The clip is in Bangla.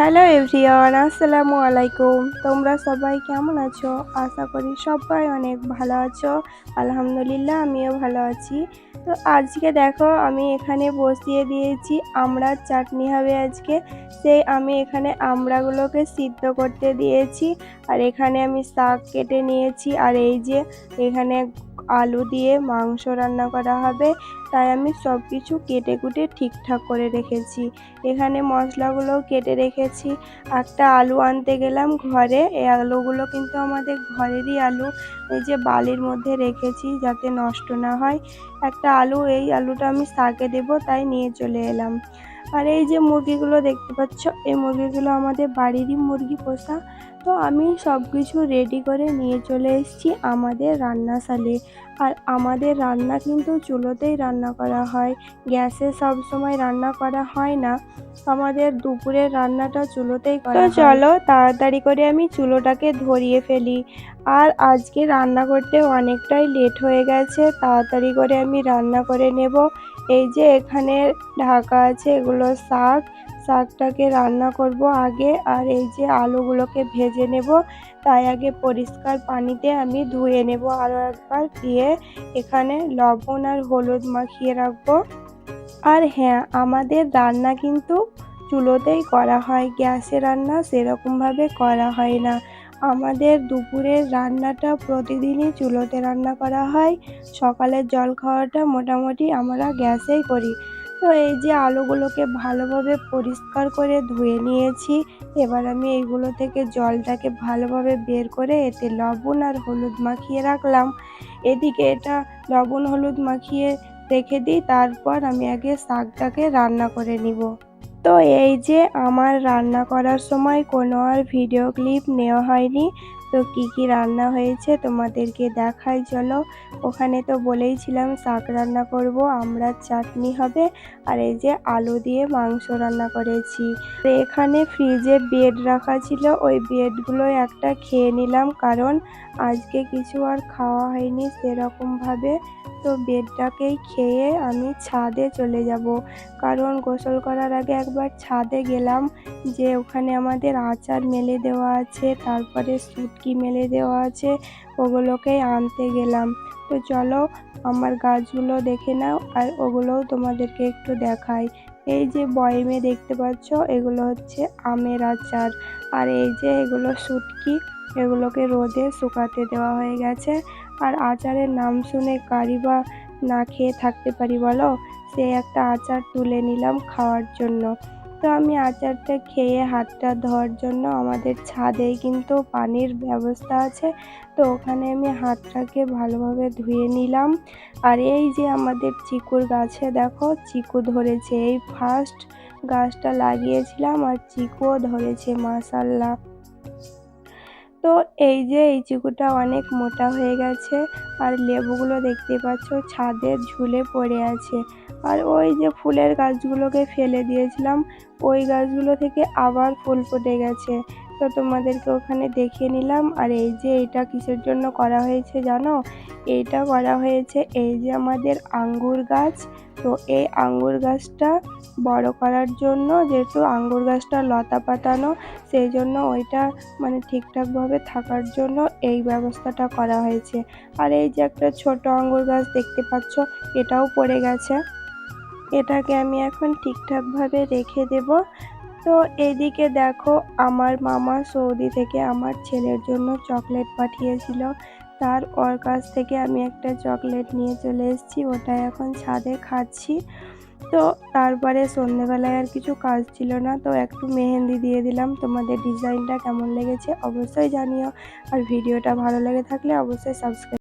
হ্যালো এভরিওয়ান আসসালামু আলাইকুম তোমরা সবাই কেমন আছো? আশা করি সবাই অনেক ভালো আছো। আলহামদুলিল্লাহ, আমিও ভালো আছি। তো আজকে দেখো, আমি এখানে বসিয়ে দিয়েছি আমড়ার চাটনি হবে আজকে। সেই আমি এখানে আমড়াগুলোকে সিদ্ধ করতে দিয়েছি। আর এখানে আমি শাক কেটে নিয়েছি। আর এই যে এখানে আলু দিয়ে মাংস রান্না করা হবে। তাই আমি সব কিছু কেটে কুটে ঠিকঠাক করে রেখেছি। এখানে মশলাগুলো কেটে রেখেছি। একটা আলু আনতে গেলাম ঘরে। এই আলুগুলো কিন্তু আমাদের ঘরেরই আলু। এই যে বালির মধ্যে রেখেছি যাতে নষ্ট না হয়। একটা আলু, এই আলুটা আমি শাকে দেবো, তাই নিয়ে চলে এলাম। আর এই যে মুরগিগুলো দেখতে পাচ্ছ এই মুরগিগুলো আমাদের বাড়িরই মুরগি পোষা। তো আমি সব কিছু রেডি করে নিয়ে চলে এসেছি আমাদের রান্নাশালে আর আমাদের রান্না কিন্তু চুলোতেই রান্না করা হয় গ্যাসে সব সময় রান্না করা হয় না। আমাদের দুপুরের রান্নাটা চুলোতেই করা তো চলো তাড়াতাড়ি করে আমি চুলোটাকে ধরিয়ে ফেলি। আর আজকে রান্না করতে অনেকটাই লেট হয়ে গেছে তাড়াতাড়ি করে আমি রান্না করে নেব। এই যে এখানে ঢাকা আছে, এগুলো শাক। শাকটাকে রান্না করব আগে আর এই যে আলুগুলোকে ভেজে নেব। তাই আগে পরিষ্কার পানিতে আমি ধুয়ে নেব আরও একবার। দিয়ে এখানে লবণ আর হলুদ মাখিয়ে রাখব। আর হ্যাঁ আমাদের রান্না কিন্তু চুলোতেই করা হয়, গ্যাসে রান্না সেরকমভাবে করা হয় না। আমাদের দুপুরের রান্নাটা প্রতিদিনই চুলোতে রান্না করা হয়। সকালের জল খাওয়াটা মোটামুটি আমরা গ্যাসেই করি। তো এই যে আলুগুলোকে ভালোভাবে পরিষ্কার করে ধুয়ে নিয়েছি, এবার আমি এইগুলো থেকে জলটাকে ভালোভাবে বের করে এতে লবণ আর হলুদ মাখিয়ে রাখলাম। এদিকে এটা লবণ হলুদ মাখিয়ে রেখে দিই, তারপর আমি আগে শাকটাকে রান্না করে নিব। তো এই যে আমার রান্না করার সময় কোনো আর ভিডিও ক্লিপ নেওয়া হয়নি। তো কি কি রান্না হয়েছে তোমাদেরকে দেখাই, চলো। ওখানে তো বলেইছিলাম শাক রান্না করব, আমরা চাটনি হবে, আর এই যে আলু দিয়ে মাংস রান্না করেছি। তো এখানে ফ্রিজে বেড রাখা ছিল, ওই বেডগুলো একটা খেয়ে নিলাম, কারণ আজকে কিছু আর খাওয়া হয়নি সেরকমভাবে। তো বেডটাকেই খেয়ে আমি ছাদে চলে যাব। কারণ গোসল করার আগে একবার ছাদে গেলাম যে ওখানে আমাদের আচার মেলে দেওয়া আছে, তারপরে সুটকি মেলে দেওয়া আছে ওগুলোকেই আনতে গেলাম। তো চলো আমার গাছগুলো দেখে নাও আর ওগুলোও তোমাদেরকে একটু দেখাই। এই যে বয়মে দেখতে পাচ্ছ, এগুলো হচ্ছে আমের আচার। আর এই যে এগুলো শুটকি এগুলোকে রোদে শুকাতে দেওয়া হয়ে গেছে। আর আচারের নাম শুনে কারি বা না খেয়ে থাকতে পারি, বলো? সে একটা আচার তুলে নিলাম খাওয়ার জন্য। তো আমি আচারটা খেয়ে হাতটা ধোয়ার জন্য আমাদের ছাদে কিন্তু পানির ব্যবস্থা আছে, তো ওখানে আমি হাতটাকে ভালোভাবে ধুয়ে নিলাম। আর এই যে আমাদের চিকুর গাছে দেখো, চিকু ধরেছে। এই ফার্স্ট গাছটা লাগিয়েছিলাম আর চিকুও ধরেছে মাসাল্লাহ তো এই যে এই চিকুটা অনেক মোটা হয়ে গেছে আর লেবুগুলো দেখতে পাচ্ছ ছাদে ঝুলে পড়ে আছে। আর ওই যে ফুলের গাছগুলোকে ফেলে দিয়েছিলাম, ওই গাছগুলো থেকে আবার ফুল ফুটে গেছে। তো তোমাদেরকে ওখানে দেখিয়ে নিলাম। আর এই যে এটা কিসের জন্য করা হয়েছে জানো? এইটা করা হয়েছে এই যে আমাদের আঙ্গুর গাছ। তো এই আঙ্গুর গাছটা বড় করার জন্য যেহেতু আঙ্গুর গাছটা লতা পাতানো, সেই জন্য ওইটা মানে ঠিকঠাকভাবে থাকার জন্য এই ব্যবস্থাটা করা হয়েছে। আর এই যে একটা ছোট আঙ্গুর গাছ দেখতে পাচ্ছ, এটাও পড়ে গেছে। এটাকে আমি এখন ঠিকঠাকভাবে রেখে দেব। তো এদিকে দেখো আমার মামা সৌদি থেকে আমার ছেলের জন্য চকলেট পাঠিয়েছিল। তার ওর কাছ থেকে আমি একটা চকলেট নিয়ে চলে এসেছি, ওটা এখন ছাদে খাচ্ছি। তো তারপরে সন্ধেবেলায় আর কিছু কাজ ছিল না, তো একটু মেহেন্দি দিয়ে দিলাম। তোমাদের ডিজাইনটা কেমন লেগেছে অবশ্যই জানিও। আর ভিডিওটা ভালো লেগে থাকলে অবশ্যই সাবস্ক্রাইব